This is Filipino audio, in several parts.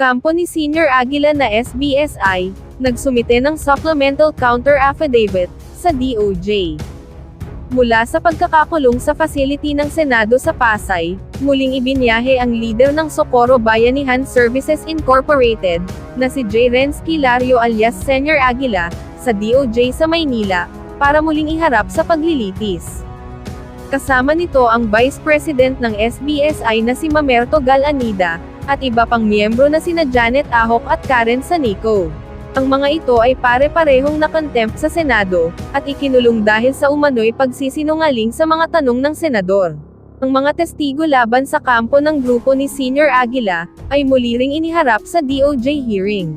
Kampo ni Senior Aguila na SBSI, nagsumite ng supplemental counter affidavit sa DOJ. Mula sa pagkakakulong sa facility ng Senado sa Pasay, muling ibinyahe ang leader ng Socorro Bayanihan Services Incorporated, na si J. Renz Kilario alias Senior Aguila, sa DOJ sa Maynila, para muling iharap sa paglilitis. Kasama nito ang Vice President ng SBSI na si Mamerto Galanida, at iba pang miyembro na sina Janet Ahok at Karen Sanico. Ang mga ito ay pare-parehong nakontempt sa Senado, at ikinulong dahil sa umano'y pagsisinungaling sa mga tanong ng senador. Ang mga testigo laban sa kampo ng grupo ni Senior Aguila, ay muli ring iniharap sa DOJ hearing.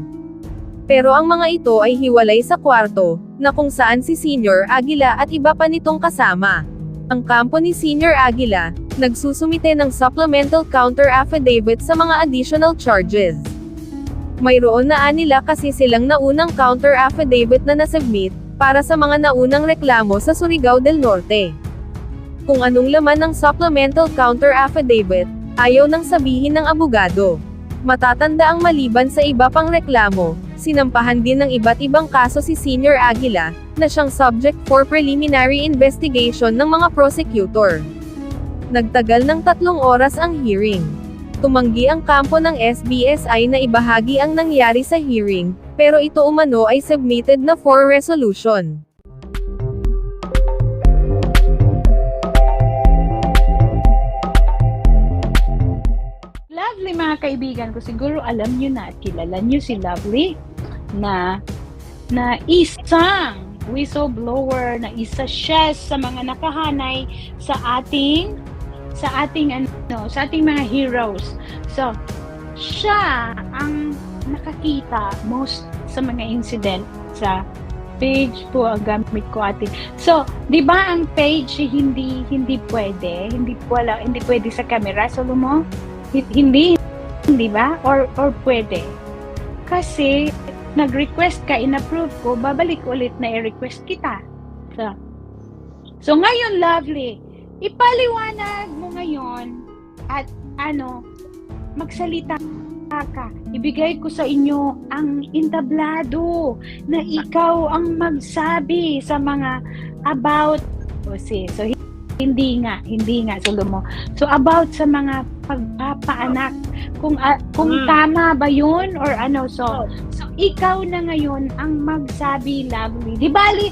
Pero ang mga ito ay hiwalay sa kwarto, na kung saan si Senior Aguila at iba pa nitong kasama. Ang kampo ni Senior Aguila, nagsusumite ng supplemental counter affidavit sa mga additional charges. Mayroon na nila kasi silang naunang counter affidavit na nasubmit, para sa mga naunang reklamo sa Surigao del Norte. Kung anong laman ng supplemental counter affidavit, ayaw nang sabihin ng abogado. Matatanda ang maliban sa iba pang reklamo, sinampahan din ng iba't ibang kaso si Senior Aguila, na siyang subject for preliminary investigation ng mga prosecutor. Nagtagal ng tatlong oras ang hearing. Tumanggi ang kampo ng SBSI na ibahagi ang nangyari sa hearing, pero ito umano ay submitted na for resolution. Lovely mga kaibigan ko, siguro alam nyo na at kilala nyo si Lovely na na isang whistleblower na isa siya sa mga nakahanay sa ating sa ating ano sa ating mga heroes. So, siya ang nakakita most sa mga incident sa page po ang gamit ko ate. So, 'di ba ang page hindi hindi pwede, hindi wala hindi pwede sa camera. So, mo Hi- hindi hindi ba or or pwede kasi nag-request ka in-approve ko babalik ulit na i-request kita. So, so ngayon lovely ipaliwanag mo ngayon at ano magsalita ka. Ibigay ko sa inyo ang entablado na ikaw ang magsabi sa mga about o si so hindi nga hindi nga sulo mo. So about sa mga pagpapaanak kung ah, kung Mm. tama ba yun or ano so so ikaw na ngayon ang magsabi lovely di bali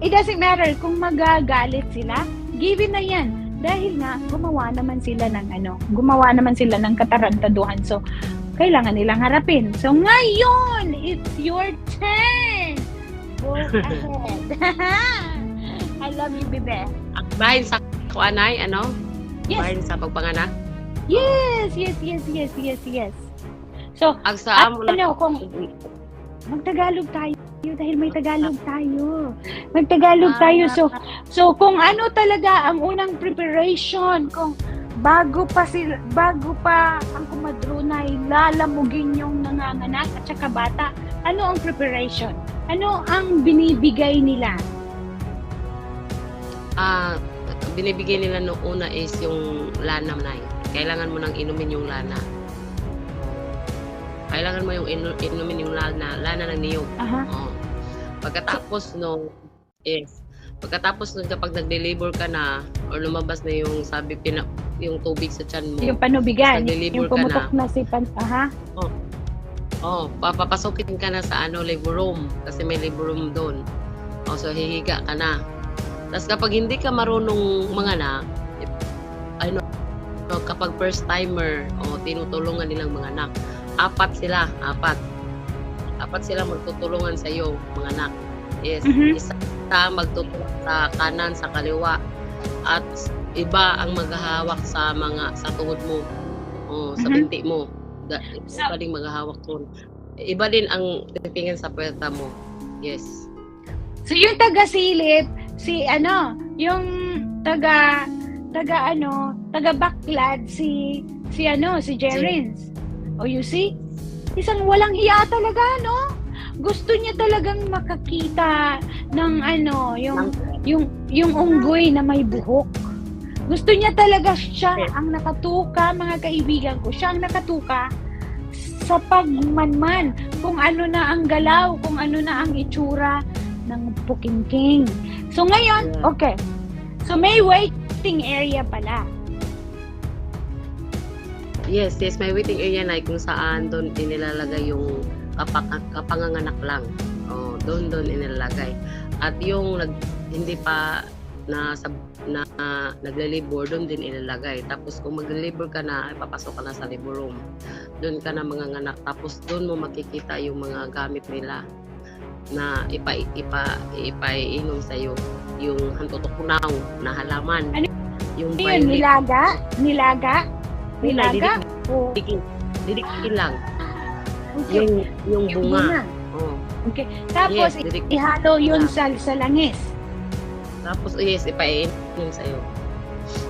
it doesn't matter kung magagalit sila given na yan. Dahil nga gumawa naman sila ng ano gumawa naman sila ng katarantaduhan. So kailangan nilang harapin. So ngayon it's your turn. Go ahead. I love you, bebe. Bahin sa kuanay, ano? Yes, Bahin sa pagpanganak. yes, yes, yes, yes, yes, yes. So, Ang sa at ano, kung magtagalog tayo dahil may Tagalog tayo. Magtagalog tayo. So, so kung ano talaga ang unang preparation, kung bago pa sila, bago pa ang kumadrunay, lalamugin yung nanganganak at saka bata, ano ang preparation? Ano ang binibigay nila? Ah binibigay nila noong una is yung lana na Kailangan mo nang inumin yung lana. Kailangan mo yung inu- inumin yung lana, lana ng niyog. Aha. Oo. Pagkatapos no yes. Pagkatapos nun kapag nag-deliver ka na or lumabas na yung sabi pina, yung tubig sa tiyan mo. Yung panubigan, yung pumutok na, si pan, aha. Oh, papapasukin ka na sa ano labor room kasi may labor room doon. Oh, so hihiga ka na. Tapos kapag hindi ka marunong manganak, ano, no, kapag first timer, oh, tinutulungan nilang mga anak. Apat sila, apat. Apat sila magtutulungan sa iyo, mga anak. Yes, Mhm. isa magtutulong sa kanan, sa kaliwa. At iba ang maghahawak sa mga sa tuhod mo. Oh, sa Mhm. binti mo. Da, So- iba din maghahawak doon. Iba din ang titingin sa puwerta mo. Yes. So yung taga-silip, si ano, yung taga taga ano, taga backlad si si ano, si Jerins. Oh, you see? Isang walang hiya talaga, no? Gusto niya talagang makakita ng ano, yung yung yung unggoy na may buhok. Gusto niya talaga siya ang nakatuka, mga kaibigan ko. Siya ang nakatuka sa pagmanman, kung ano na ang galaw, kung ano na ang itsura ng pukingking. So ngayon, Yeah. okay. So may waiting area pala. Yes, yes, may waiting area na kung saan doon inilalagay yung kapag, kapanganganak lang. Oh, doon doon inilalagay. At yung nag, hindi pa na sa na uh, nagle-labor doon din ilalagay. Tapos kung magle-labor ka na, ipapasok ka na sa labor room. Doon ka na manganganak. Tapos doon mo makikita yung mga gamit nila na ipa ipa ipaiinom sa iyo yung hantutukunaw na halaman. Ano yung Ano yun, nilaga? Nilaga? Nilaga? O Didikin, didikin lang. okay. Yung, yung Yung bunga. Oh. Okay. Tapos, yes, didik. ihalo yun sa, sa langis. Tapos, oh, yes, ipainom sa'yo.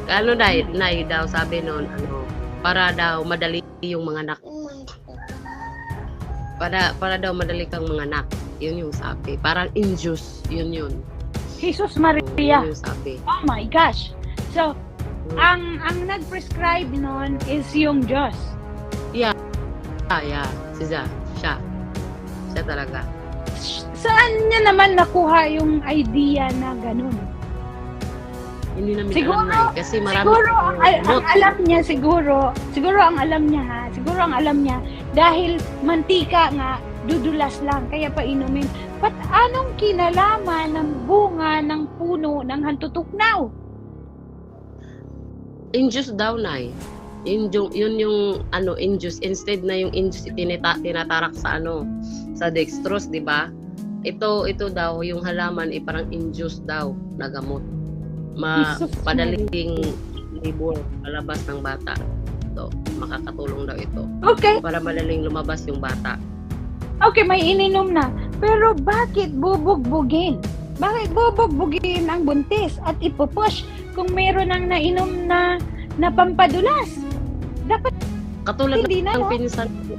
Ano dahil, Nay daw sabi noon, ano, para daw madali yung mga anak. Para, para daw madali kang mga anak. Yun yung sabi. Parang induce. Yun yun. Jesus Maria. Yun yung sabi. Oh my gosh. So, Mm. ang ang nag-prescribe nun is yung Diyos. Ah, yeah. Siya. Siya. Siya talaga. Saan niya naman nakuha yung idea na ganun? Hindi namin Siguro- alam na Kasi marami Siguro ang, ang alam niya siguro, siguro ang alam niya ha, siguro ang alam niya dahil mantika nga dudulas lang kaya painumin. But anong kinalaman ng bunga ng puno ng hantutuknaw? induce daw na eh. Yun yung, yun yung ano induce instead na yung induce tinita, tinatarak sa ano sa dextrose, 'di ba? Ito ito daw yung halaman ay parang induce daw na gamot. Ma padaling libur palabas ng bata. So, makakatulong daw ito Okay, para madaling lumabas yung bata. Okay, may ininom na. Pero bakit bubugbugin? Bakit bubugbugin ang buntis at ipupush kung meron ng nainom na na pampadulas? Dapat Katulad hindi na, ng no? pinsan ko.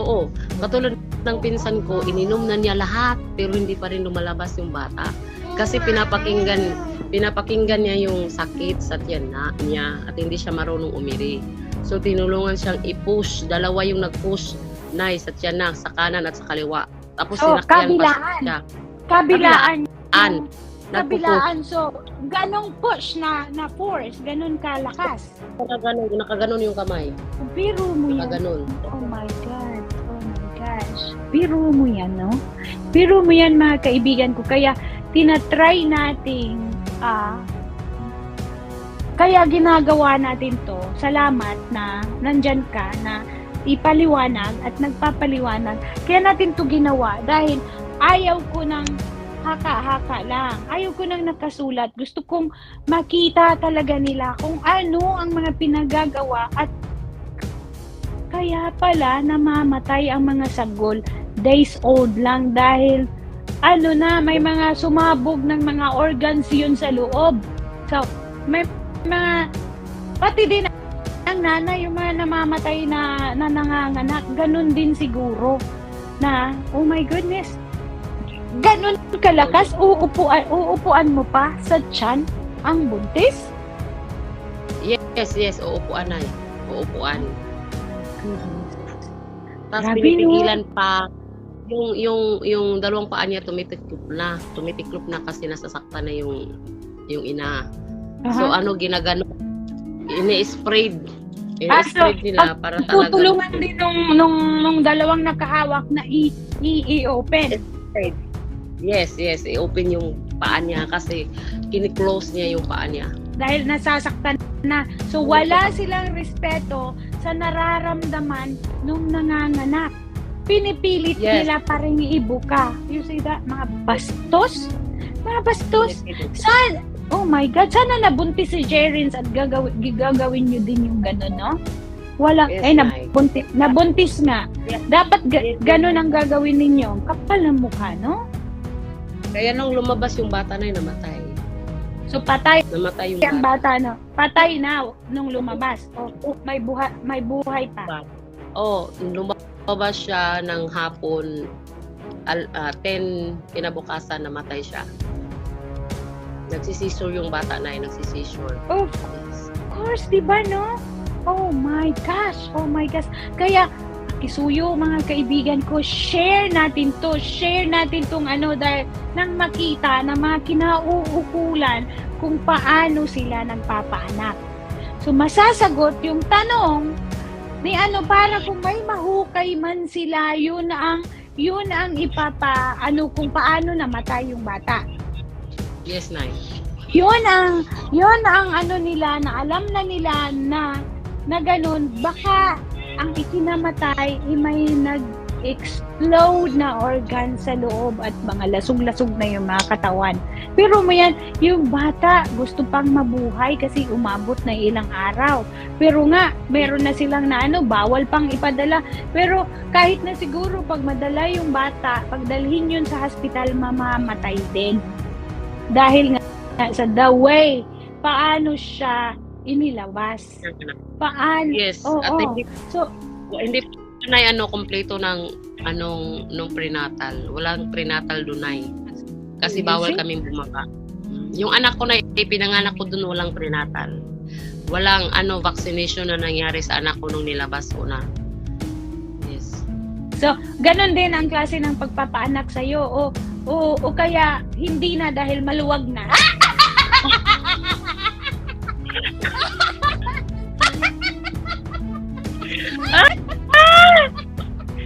Oo, katulad ng pinsan ko, ininom na niya lahat pero hindi pa rin lumalabas yung bata. Kasi pinapakinggan pinapakinggan niya yung sakit sa tiyan na, niya at hindi siya marunong umiri. So tinulungan siyang i-push, dalawa yung nag-push na sa tiyan na, sa kanan at sa kaliwa. Tapos So, sinakyan pa kabilaan. siya. kabilaan. An, yung- nagpupush. kabilaan. So, ganong push na na force, ganon kalakas. Nakaganon, nakaganon yung kamay. Biro mo yan. Nakaganon. Oh my God. Oh my gosh. Biro mo yan, no? Biro mo yan, mga kaibigan ko. Kaya, tinatry nating, ah, kaya ginagawa natin to. Salamat na nandyan ka na ipaliwanag at nagpapaliwanag. Kaya natin to ginawa dahil ayaw ko ng haka-haka lang. Ayaw ko nang nakasulat. Gusto kong makita talaga nila kung ano ang mga pinagagawa at kaya pala namamatay ang mga sagol days old lang dahil ano na may mga sumabog ng mga organs yun sa loob. So, may mga pati din ang nanay yung mga namamatay na, na nanganganak. Ganun din siguro na oh my goodness ganun kalakas uupuan, uupuan mo pa sa tiyan ang buntis? Yes, yes, uupuan na. Uupuan. Tapos Grabe, pinipigilan pa yung yung yung dalawang paa niya tumitiklop na, tumitiklop na kasi nasasaktan na yung yung ina. So Aha. ano ginagano ini-sprayed. Ah, so, nila para talaga tutulungan din nung, nung, nung dalawang nakahawak na i, i, i-open. Yes, yes, i-open yung paa niya kasi kini-close niya yung paa niya. dahil nasasaktan na. So wala silang respeto sa nararamdaman nung nanganganak. Pinipilit Yes. nila pa rin ibuka. You see that? Mga bastos? Mga bastos? Saan? Oh my God, sana nabuntis si Jerins at gagawin, gagawin nyo din yung gano'n, no? Walang, Yes, eh, nabuntis, nabuntis nga. Yes. Dapat ga, Yes, gano'n ang gagawin ninyo. Kapal ng mukha, no? Kaya nung lumabas yung bata na yun, namatay. So patay Namatay yung bata. bata, no? Patay na nung lumabas. O, may buhay, may buhay pa. Oh, lumabas siya ng hapon al, ah, 10 kinabukasan namatay siya. Nagsisisure yung bata na yun, nagsisisure. Oh. Of course, di ba, no? Oh my gosh, oh my gosh. Kaya, Kisuyo, mga kaibigan ko, share natin to. Share natin tong ano dahil nang makita na mga kinauukulan kung paano sila nagpapaanak. So masasagot yung tanong ni ano para kung may mahukay man sila, yun ang yun ang ipapa ano kung paano namatay yung bata. Yes, Nay. Yun ang yun ang ano nila na alam na nila na na ganun baka ang ikinamatay ay may nag-explode na organ sa loob at mga lasog-lasog na yung mga katawan. Pero mo yan, yung bata gusto pang mabuhay kasi umabot na ilang araw. Pero nga, meron na silang na ano, bawal pang ipadala. Pero kahit na siguro pag madala yung bata, pagdalhin yun sa hospital, mamamatay din. Dahil nga sa the way, paano siya inilabas. Paano? Yes. Oo. At hindi, So, hindi na ano kompleto ng anong nung prenatal. Walang prenatal doon ay. Kasi bawal kami bumaba. Yung anak ko na ipinanganak ko doon walang prenatal. Walang ano vaccination na nangyari sa anak ko nung nilabas ko na. Yes. so ganun din ang klase ng pagpapaanak sa iyo o o o kaya hindi na dahil maluwag na.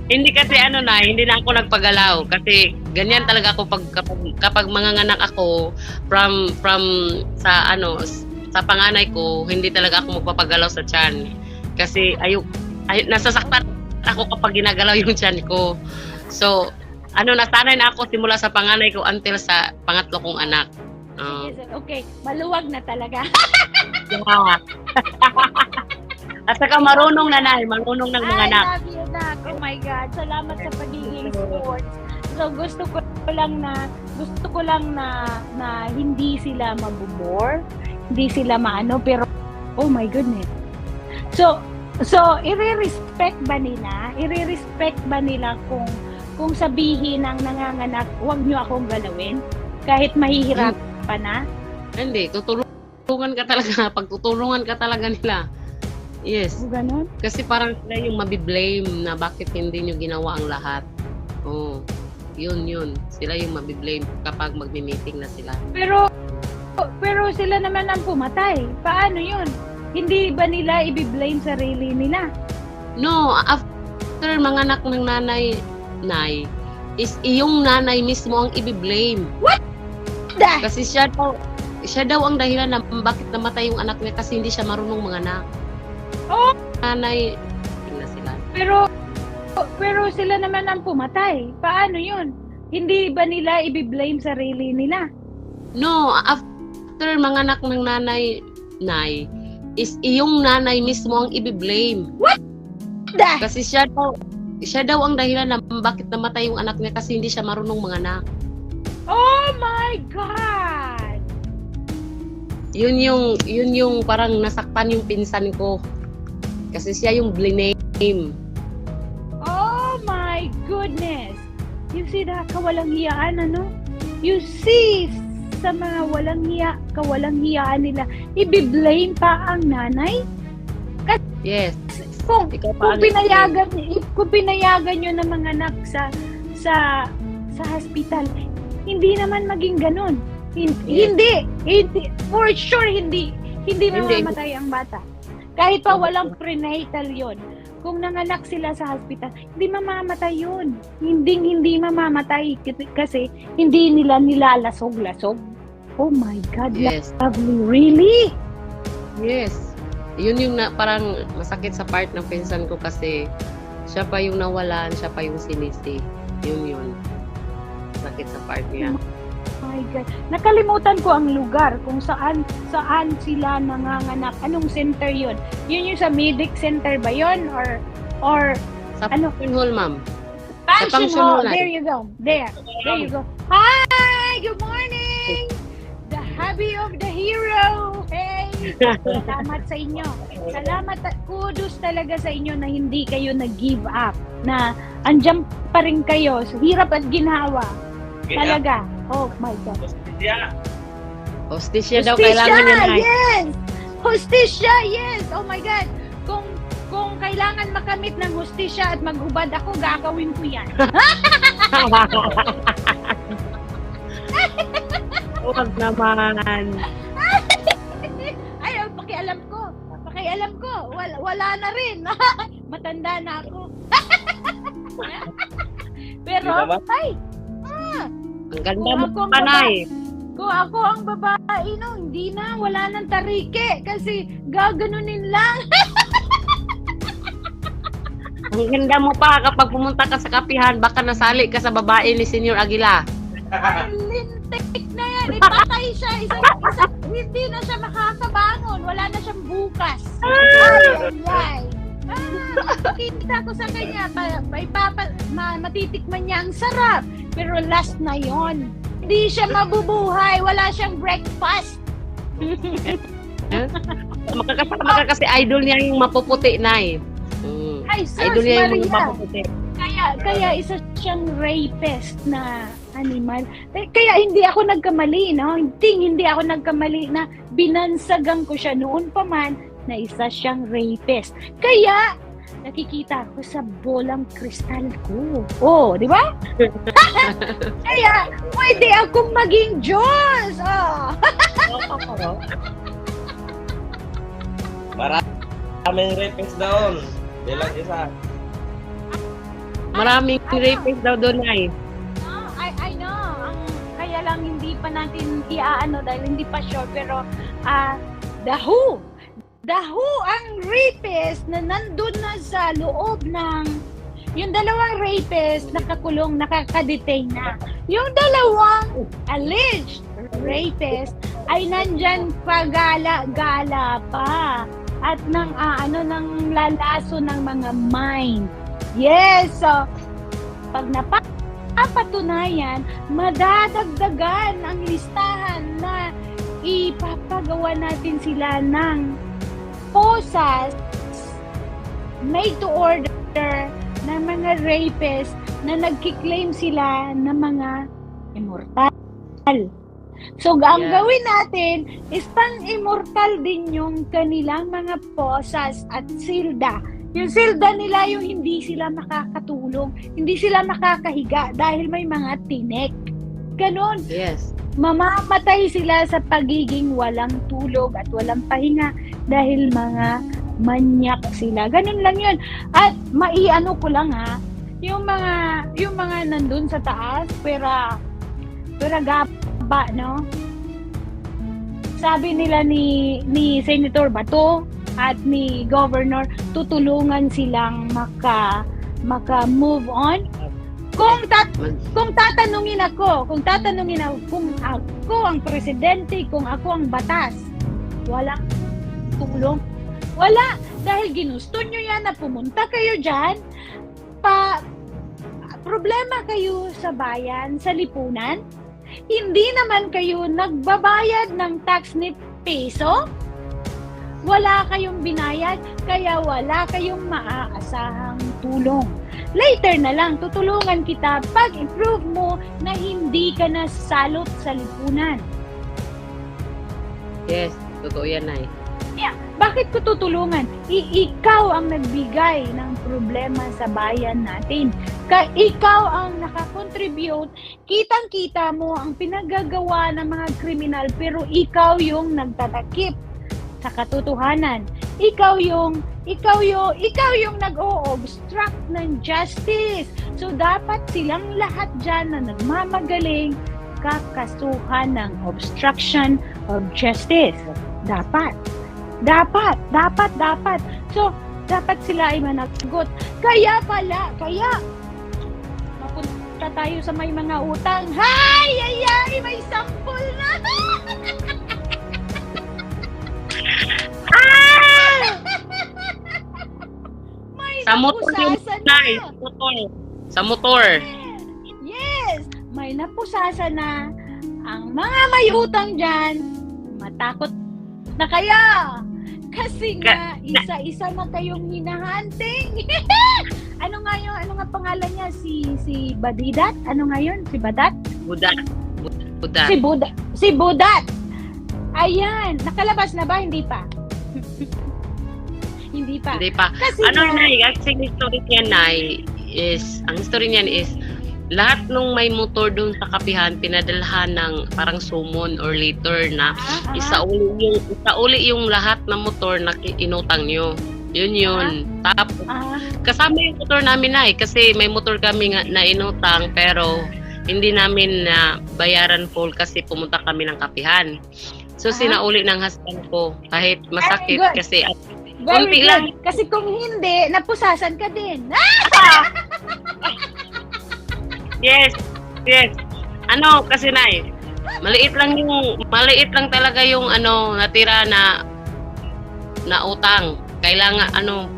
Hindi kasi ano na, hindi na ako nagpagalaw kasi ganyan talaga ako pag kapag, kapag manganganak ako from from sa ano sa panganay ko, hindi talaga ako magpapagalaw sa tiyan. Kasi ayok ay, nasasaktan ako kapag ginagalaw yung tiyan ko. So, ano nasanay na ako simula sa panganay ko until sa pangatlo kong anak. Uh, okay, maluwag na talaga. yeah. At saka marunong na na, marunong ng mga I anak. love you, Nak. Oh my God. Salamat sa pagiging sports. So, gusto ko lang na, gusto ko lang na, na hindi sila mabubore, hindi sila maano, pero, oh my goodness. So, so, i-respect ba nila? I-respect ba nila kung, kung sabihin ng nanganganak, huwag nyo akong galawin? Kahit mahihirapan na? Hindi, tutulungan ka talaga. Pagtutulungan ka talaga nila. Yes. O ganon? Kasi parang sila yung mabiblame na bakit hindi nyo ginawa ang lahat. Oo. Yun, yun. Sila yung mabiblame kapag magmi-meeting na sila. Pero pero sila naman ang pumatay. Paano 'yun? Hindi ba nila i-blame sarili nila? No, after mga anak ng nanay, nay, is iyong nanay mismo ang ibiblame. Da! Kasi siya daw, siya daw ang dahilan na bakit namatay yung anak niya kasi hindi siya marunong mga anak. Oh! Nanay, na sila. Pero pero sila naman ang pumatay. Paano 'yun? Hindi ba nila i-blame sarili nila? No, after mga anak ng nanay, nay, is iyong nanay mismo ang ibiblame. Da! Kasi siya daw, siya daw ang dahilan na bakit namatay yung anak niya kasi hindi siya marunong mga anak. Oh my god! Yun yung, yun yung parang nasaktan yung pinsan ko. Kasi siya yung blame. Oh my goodness! You see that kawalang hiyaan ano? You see sa mga walang hiya, kawalang hiyaan nila, i-blame pa ang nanay? Yes. Kung Ikaw kung pinayagan kung pinayagan niyo ng mga anak sa sa sa hospital hindi naman maging ganun Hin- Yes. hindi hindi for sure hindi hindi Hindi. mamamatay ang bata kahit pa walang prenatal yon kung nanganak sila sa hospital hindi mamamatay yun hindi hindi mamamatay kasi hindi nila nilalasog-lasog oh my god Yes. lovely really Yes. Yun yung na, parang masakit sa part ng pinsan ko kasi siya pa yung nawalan, siya pa yung sinisi. Yun yun. Sakit sa part niya. My God. Nakalimutan ko ang lugar kung saan saan sila nanganganak. Anong center 'yon? Yun yung sa Medic Center ba 'yon or or Sa Ano? ano? hall, ma'am. Function Function Hall? Hall. There you go. There. There you go. Hi! Good morning! The hubby of the hero! Hey! Salamat sa inyo. Salamat at kudos talaga sa inyo na hindi kayo nag-give up. Na andyan pa rin kayo. So, hirap at ginhawa. Talaga. Oh my God. Hostisya daw kailangan niya na. Yes! Hostisya, yes! Oh my God! Kung kung kailangan makamit ng hustisya at maghubad ako, gagawin ko yan. Huwag naman. Pakialam ko. Wala, wala na rin. Matanda na ako. Pero, ay, Ang ganda mo ako panay. kung ako ang babae, no, hindi na, wala nang tarike. Kasi gaganunin lang. Ang ganda mo pa kapag pumunta ka sa kapihan, baka nasali ka sa babae ni Senior Aguila. Lintik na yan. Ipatay siya. Isa, isa, hindi na siya makakabangon. Wala na siyang bukas. Ay, ay. Ah, kita ko sa kanya, pa, pa, ipapa, ma, matitikman niya ang sarap. Pero last na yon. Hindi siya mabubuhay. Wala siyang breakfast. Makakasama ka kasi idol niya yung mapuputi na eh. Mm. Ay, sus, Idol niya yung Maria. mapuputi. Kaya, kaya isa siyang rapist na animal. Eh, Kaya hindi ako nagkamali, no? Hindi, hindi ako nagkamali na binansagan ko siya noon pa man na isa siyang rapist. Kaya, nakikita ko sa bolang kristal ko. Oh, di ba? kaya, pwede akong maging Diyos. Oh. Maraming rapist doon. Bilang isa. Maraming rapist daw doon ay. Kaya lang hindi pa natin iaano dahil hindi pa sure. Pero, ah, the who? The who ang rapist na nandun na sa loob ng yung dalawang rapist nakakulong, nakakadetain na. Yung dalawang alleged rapist ay nandyan pagala-gala pa at ng ah, ano ng lalaso ng mga mind. Yes, so pag napapatunayan, madadagdagan ang listahan na ipapagawa natin sila ng posas made to order ng mga rapists na nagkiklaim sila ng mga immortal. So, ang Yes. gawin natin is pang-immortal din yung kanilang mga posas at silda. Yung silda nila yung hindi sila makakatulong, hindi sila makakahiga dahil may mga tinek. Ganon Yes. mamamatay sila sa pagiging walang tulog at walang pahinga dahil mga manyak sila. Ganun lang yun. At maiano ko lang ha, yung mga yung mga nandun sa taas, pera pera gaba, no? Sabi nila ni ni Senator Bato at ni Governor tutulungan silang maka maka move on. Kung tat kung tatanungin ako, kung tatanungin ako kung ako ang presidente, kung ako ang batas, walang tulong. Wala. Dahil ginusto nyo yan na pumunta kayo dyan, pa, problema kayo sa bayan, sa lipunan, hindi naman kayo nagbabayad ng tax ni peso, wala kayong binayad, kaya wala kayong maaasahang tulong later na lang, tutulungan kita pag-improve mo na hindi ka na salot sa lipunan. Yes. Totoo yan ay. Bakit ko tutulungan? I- ikaw ang nagbigay ng problema sa bayan natin. Ka ikaw ang nakakontribute, kitang-kita mo ang pinagagawa ng mga kriminal pero ikaw yung nagtatakip sa katotohanan. Ikaw yung ikaw yung ikaw yung nag-o-obstruct ng justice. So dapat silang lahat diyan na nagmamagaling kakasuhan ng obstruction of justice. Dapat. Dapat, dapat, dapat. So, dapat sila ay managot. Kaya pala, kaya mapunta tayo sa may mga utang. Hay! Ay, ay! May sampol na! ah! may Sa motor yung napusasan Nay, na. sa motor. Sa motor. Yes! May napusasa na ang mga may utang dyan, matakot na kaya. Kasi nga, isa-isa na kayong hinahunting. ano nga yung, ano nga pangalan niya? Si, si Badidat? Ano nga yun? Si Badat? Buda. Buda. Si Budat. Si Budat! Ayan! Nakalabas na ba? Hindi pa. Hindi pa. Hindi pa. Kasi Ano nga- na, actually story niyan na is, ang story niyan is, lahat nung may motor doon sa kapihan, pinadalhan ng parang summon or later na Ah, ah. isauli yung, isauli yung lahat ng motor na inutang nyo. Yun yun. Tapos, Ah, kasama yung motor namin na eh, kasi may motor kami nga na inutang, pero hindi namin na bayaran full kasi pumunta kami ng kapihan. So, Ah. sinauli ng husband ko, kahit masakit good. kasi at very good. lang. Kasi kung hindi, napusasan ka din. Ah! Yes, yes. Ano, kasi na maliit lang yung, maliit lang talaga yung ano, natira na, na utang. Kailangan, ano,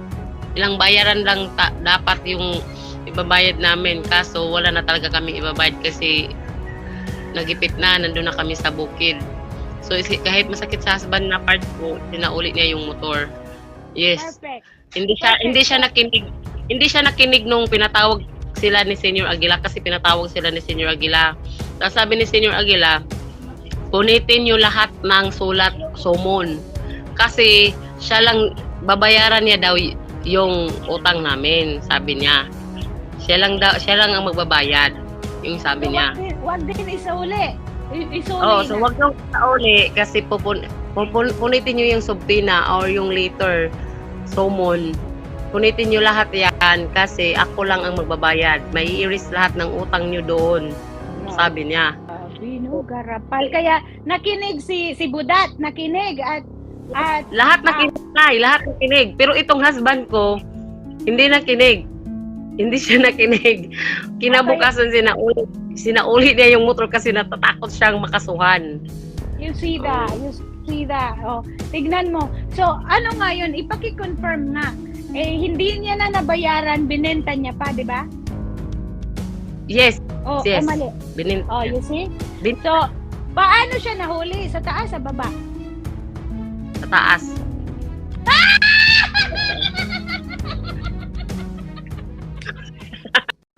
ilang bayaran lang ta- dapat yung ibabayad namin. Kaso, wala na talaga kami ibabayad kasi nagipit na, nandun na kami sa bukid. So, kahit masakit sa husband na part ko, sinauli niya yung motor. Yes. Perfect. Hindi siya Perfect. hindi siya nakinig hindi siya nakinig nung pinatawag sila ni Senior Aguila kasi pinatawag sila ni Senior Aguila. Tapos sabi ni Senior Aguila, punitin niyo lahat ng sulat sumon. Kasi siya lang babayaran niya daw yung utang namin, sabi niya. Siya lang daw siya lang ang magbabayad, yung sabi So, niya. wag din, wag din isauli. I- Isauli Oh, so na. wag nang sauli kasi pupun, pupun, punitin niyo yung subpina or yung later summon. Punitin niyo lahat yan kasi ako lang ang magbabayad. May i-erase lahat ng utang niyo doon, sabi niya. Sabi, no, garapal. Kaya nakinig si si Budat, nakinig at at Lahat nakinig, ay, lahat nakinig. Pero itong husband ko, hindi nakinig. Hindi siya nakinig. Kinabukasan sinauli, sinauli niya yung motor kasi natatakot siyang makasuhan. you see that, you see that. Oh, tignan mo. So, ano nga yun, ipaki-confirm nga. Eh, hindi niya na nabayaran, binenta niya pa, di ba? Yes, Oh, Yes. o mali. binin, Oh, you see? bin, So, paano siya nahuli? Sa taas, sa baba? sa taas.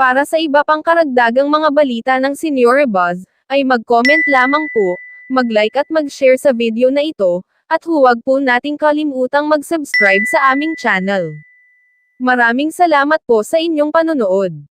Para sa iba pang karagdagang mga balita ng Senior Buzz, ay mag-comment lamang po, mag-like at mag-share sa video na ito, at huwag po nating kalimutang mag-subscribe sa aming channel. Maraming salamat po sa inyong panonood.